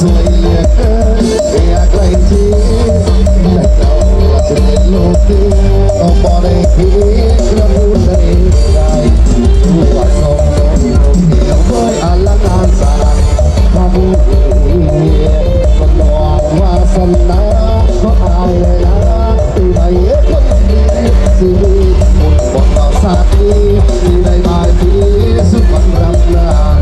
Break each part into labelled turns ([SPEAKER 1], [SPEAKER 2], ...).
[SPEAKER 1] สวยเหลือยากไกลทีแต่เราเป็นโลกนี้ต้องบอกได้คิดดได้ใจรู้ว่าสองดียยอันานสายความรู้มันหลอกวาสนาก็อายนะที่ไหคนดีสิหมดหดต่สามีที่ไหนมาที่สุดมัรำนา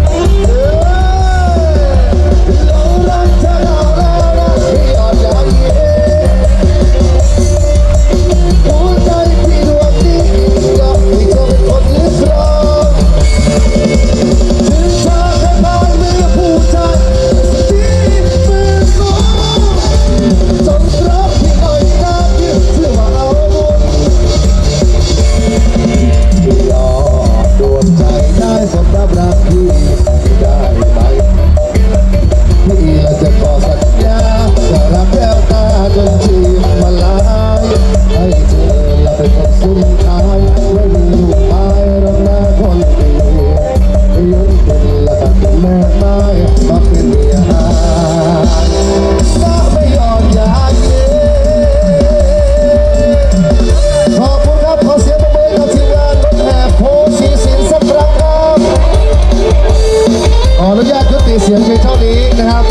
[SPEAKER 1] นะครับ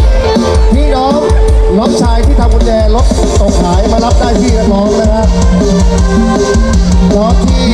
[SPEAKER 1] พี่น้องน้องชายที่ทำกุญแจรถตกหายมารับได้ที่น้องนะครับน้องที่